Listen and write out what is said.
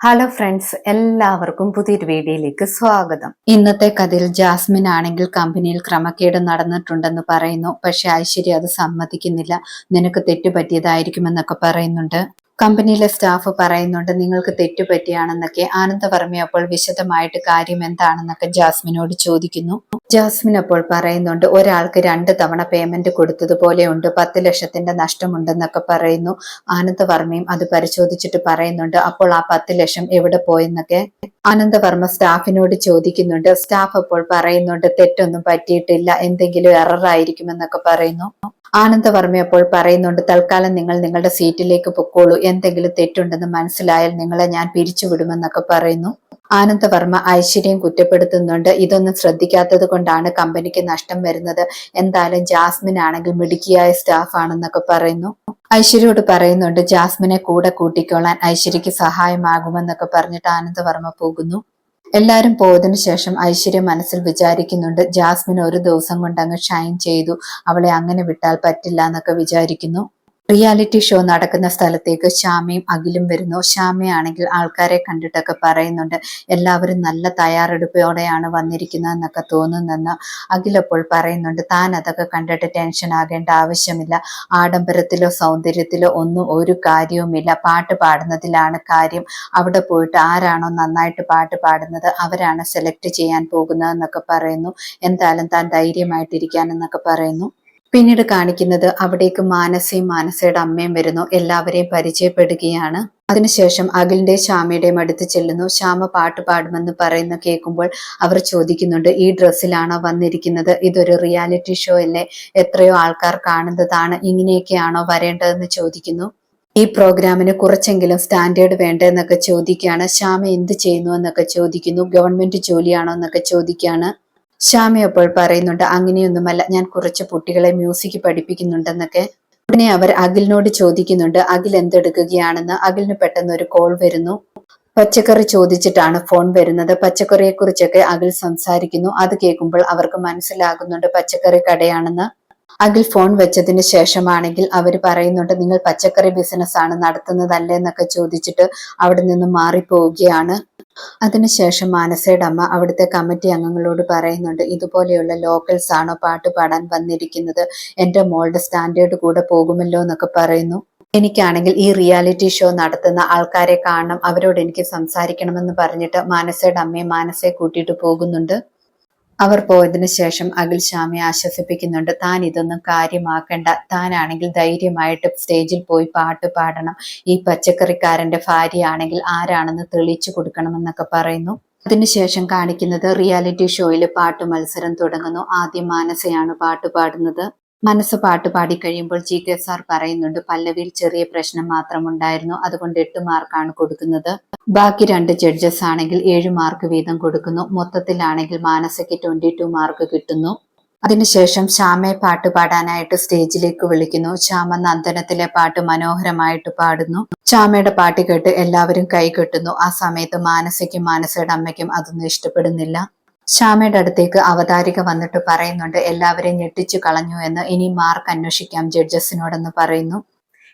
Hello friends എല്ലാവർക്കും പുതിയൊരു വീഡിയോയിലേക്ക് സ്വാഗതം. ഇന്നത്തെ കഥയിൽ ജാസ്മിൻ ആണെങ്കിൽ കമ്പനിയിൽ ക്രമക്കേട് നടന്നിട്ടുണ്ടെന്ന് പറയുന്നു. പക്ഷെ ഐശ്വര്യ അത് സമ്മതിക്കുന്നില്ല. നിനക്ക് തെറ്റുപറ്റിയതായിരിക്കുമെന്നൊക്കെ പറയുന്നുണ്ട്. കമ്പനിയിലെ സ്റ്റാഫ് പറയുന്നുണ്ട് നിങ്ങൾക്ക് തെറ്റുപറ്റിയാണെന്നൊക്കെ. ആനന്ദവർമ്മ അപ്പോൾ വിശദമായിട്ട് കാര്യം എന്താണെന്നൊക്കെ ജാസ്മിനോട് ചോദിക്കുന്നു. ജാസ്മിൻ അപ്പോൾ പറയുന്നുണ്ട് ഒരാൾക്ക് രണ്ട് തവണ പേയ്മെന്റ് കൊടുത്തതുപോലെ ഉണ്ട്. പത്ത് ലക്ഷത്തിന്റെ നഷ്ടമുണ്ടെന്നൊക്കെ പറയുന്നു. ആനന്ദവർമ്മയും അത് പരിശോധിച്ചിട്ട് പറയുന്നുണ്ട് അപ്പോൾ ആ പത്ത് ലക്ഷം എവിടെ പോയെന്നൊക്കെ? ആനന്ദവർമ്മ സ്റ്റാഫിനോട് ചോദിക്കുന്നുണ്ട് സ്റ്റാഫ് അപ്പോൾ പറയുന്നുണ്ട് തെറ്റൊന്നും പറ്റിയിട്ടില്ല. എന്തെങ്കിലും എറർ ആയിരിക്കുമെന്നൊക്കെ പറയുന്നു. ആനന്ദവർമ്മ അപ്പോൾ പറയുന്നുണ്ട് തൽക്കാലം നിങ്ങൾ നിങ്ങളുടെ സീറ്റിലേക്ക് പൊക്കോളൂ. എന്തെങ്കിലും തെറ്റുണ്ടെന്ന് മനസ്സിലായാൽ നിങ്ങളെ ഞാൻ പിരിച്ചുവിടുമെന്നൊക്കെ പറയുന്നു. ആനന്ദവർമ്മ ഐശ്വര്യം കുറ്റപ്പെടുത്തുന്നുണ്ട്. ഇതൊന്നും ശ്രദ്ധിക്കാത്തത് കൊണ്ടാണ് കമ്പനിക്ക് നഷ്ടം വരുന്നത്. എന്തായാലും ജാസ്മിൻ ആണെങ്കിൽ മിടുക്കിയായ സ്റ്റാഫ് ആണെന്നൊക്കെ പറയുന്നു. ഐശ്വര്യോട് പറയുന്നുണ്ട് ജാസ്മിനെ കൂടെ കൂട്ടിക്കൊള്ളാൻ ഐശ്വര്യക്ക് സഹായമാകുമെന്നൊക്കെ പറഞ്ഞിട്ട് ആനന്ദവർമ്മ പോകുന്നു. എല്ലാവരും പോയതിനു ശേഷം ഐശ്വര്യ മനസ്സിൽ വിചാരിക്കുന്നുണ്ട് ജാസ്മിൻ ഒരു ദിവസം കൊണ്ട് അങ്ങ് ഷൈൻ ചെയ്തു. അവളെ അങ്ങനെ വിട്ടാൽ പറ്റില്ല എന്നൊക്കെ വിചാരിക്കുന്നു. റിയാലിറ്റി ഷോ നടക്കുന്ന സ്ഥലത്തേക്ക് ശ്യാമയും അഖിലും വരുന്നു. ശ്യാമയാണെങ്കിൽ ആൾക്കാരെ കണ്ടിട്ടൊക്കെ പറയുന്നുണ്ട് എല്ലാവരും നല്ല തയ്യാറെടുപ്പോടെയാണ് വന്നിരിക്കുന്നതെന്നൊക്കെ തോന്നുന്നെന്ന് അഖിലപ്പോൾ പറയുന്നുണ്ട്. താൻ അതൊക്കെ കണ്ടിട്ട് ടെൻഷൻ ആകേണ്ട ആവശ്യമില്ല. ആഡംബരത്തിലോ സൗന്ദര്യത്തിലോ ഒന്നും ഒരു കാര്യവുമില്ല. പാട്ട് പാടുന്നതിലാണ് കാര്യം. അവിടെ പോയിട്ട് ആരാണോ നന്നായിട്ട് പാട്ട് പാടുന്നത് അവരാണ് സെലക്ട് ചെയ്യാൻ പോകുന്നതെന്നൊക്കെ പറയുന്നു. എന്തായാലും താൻ ധൈര്യമായിട്ടിരിക്കാനെന്നൊക്കെ പറയുന്നു. പിന്നീട് കാണിക്കുന്നത് അവിടേക്ക് മാനസയും മാനസയുടെ അമ്മയും വരുന്നു. എല്ലാവരെയും പരിചയപ്പെടുകയാണ്. അതിനുശേഷം അഖിലിന്റെ ശ്യാമയുടെയും അടുത്ത് ചെല്ലുന്നു. ശ്യാമ പാട്ട് പാടുമെന്ന് പറയുന്ന കേൾക്കുമ്പോൾ അവർ ചോദിക്കുന്നുണ്ട് ഈ ഡ്രസ്സിലാണോ വന്നിരിക്കുന്നത്? ഇതൊരു റിയാലിറ്റി ഷോ അല്ലേ? എത്രയോ ആൾക്കാർ കാണുന്നതാണ്. ഇങ്ങനെയൊക്കെയാണോ വരേണ്ടതെന്ന് ചോദിക്കുന്നു. ഈ പ്രോഗ്രാമിന് കുറച്ചെങ്കിലും സ്റ്റാൻഡേർഡ് വേണ്ടെന്നൊക്കെ ചോദിക്കുകയാണ്. ശ്യാമ എന്ത് ചെയ്യുന്നു എന്നൊക്കെ ചോദിക്കുന്നു. ഗവൺമെന്റ് ജോലിയാണോ എന്നൊക്കെ ചോദിക്കുകയാണ്. ശ്യാമ അപ്പോൾ പറയുന്നുണ്ട് അങ്ങനെയൊന്നുമല്ല ഞാൻ കുറച്ച് കുട്ടികളെ മ്യൂസിക് പഠിപ്പിക്കുന്നുണ്ടെന്നൊക്കെ. ഉടനെ അവർ അഖിലിനോട് ചോദിക്കുന്നുണ്ട് അഖിൽ എന്തെടുക്കുകയാണെന്ന്? അഖിലിന് പെട്ടെന്ന് ഒരു കോൾ വരുന്നു. പച്ചക്കറി ചോദിച്ചിട്ടാണ് ഫോൺ വരുന്നത്. പച്ചക്കറിയെ കുറിച്ചൊക്കെ അഖിൽ സംസാരിക്കുന്നു. അത് കേൾക്കുമ്പോൾ അവർക്ക് മനസ്സിലാകുന്നുണ്ട് പച്ചക്കറി കടയാണെന്ന്. അഖിൽ ഫോൺ വെച്ചതിന് ശേഷമാണെങ്കിൽ അവർ പറയുന്നുണ്ട് നിങ്ങൾ പച്ചക്കറി ബിസിനസ് ആണ് നടത്തുന്നതല്ലേ? എന്നൊക്കെ ചോദിച്ചിട്ട് അവിടെ നിന്ന് മാറിപ്പോവുകയാണ്. അതിനുശേഷം മാനസയുടെ അമ്മ അവിടുത്തെ കമ്മിറ്റി അംഗങ്ങളോട് പറയുന്നുണ്ട് ഇതുപോലെയുള്ള ലോക്കൽസ് ആണോ പാട്ട് പാടാൻ വന്നിരിക്കുന്നത്? എന്റെ മോളുടെ സ്റ്റാൻഡേർഡ് കൂടെ പോകുമല്ലോ എന്നൊക്കെ പറയുന്നു. എനിക്കാണെങ്കിൽ ഈ റിയാലിറ്റി ഷോ നടത്തുന്ന ആൾക്കാരെ കാണണം അവരോട് എനിക്ക് സംസാരിക്കണമെന്ന് പറഞ്ഞിട്ട് മാനസയുടെ അമ്മയെ മാനസയെ കൂട്ടിയിട്ട് പോകുന്നുണ്ട്. അവർ പോയതിനു ശേഷം അഖിൽ ആശ്വസിപ്പിക്കുന്നുണ്ട്. താൻ ഇതൊന്നും കാര്യമാക്കണ്ട. താനാണെങ്കിൽ ധൈര്യമായിട്ട് സ്റ്റേജിൽ പോയി പാട്ട് പാടണം. ഈ പച്ചക്കറിക്കാരന്റെ ഭാര്യയാണെങ്കിൽ ആരാണെന്ന് തെളിയിച്ചു കൊടുക്കണമെന്നൊക്കെ പറയുന്നു. അതിനുശേഷം കാണിക്കുന്നത് റിയാലിറ്റി ഷോയിൽ പാട്ട് മത്സരം തുടങ്ങുന്നു. ആദ്യം മാനസയാണ് പാട്ട് പാടുന്നത്. മനസ്സ് പാട്ട് പാടി കഴിയുമ്പോൾ ജി കെ സാർ പറയുന്നുണ്ട് പല്ലവിയിൽ ചെറിയ പ്രശ്നം മാത്രമുണ്ടായിരുന്നു. അതുകൊണ്ട് എട്ട് മാർക്കാണ് കൊടുക്കുന്നത്. ബാക്കി രണ്ട് ജഡ്ജസ് ആണെങ്കിൽ ഏഴ് മാർക്ക് വീതം കൊടുക്കുന്നു. മൊത്തത്തിലാണെങ്കിൽ മാനസയ്ക്ക് ട്വന്റി ടു മാർക്ക് കിട്ടുന്നു. അതിനുശേഷം ശ്യാമയെ പാട്ട് പാടാനായിട്ട് സ്റ്റേജിലേക്ക് വിളിക്കുന്നു. ശ്യാമ നന്ദനത്തിലെ പാട്ട് മനോഹരമായിട്ട് പാടുന്നു. ശ്യാമയുടെ പാട്ട് കേട്ട് എല്ലാവരും കൈ കെട്ടുന്നു. ആ സമയത്ത് മാനസയ്ക്കും മാനസയുടെ അമ്മയ്ക്കും അതൊന്നും ഇഷ്ടപ്പെടുന്നില്ല. ശ്യാമയുടെ അടുത്തേക്ക് അവതാരിക വന്നിട്ട് പറയുന്നുണ്ട് എല്ലാവരെയും ഞെട്ടിച്ചു കളഞ്ഞു എന്ന്. ഇനി മാർക്ക് അന്വേഷിക്കാം ജഡ്ജസിനോടെന്ന് പറയുന്നു.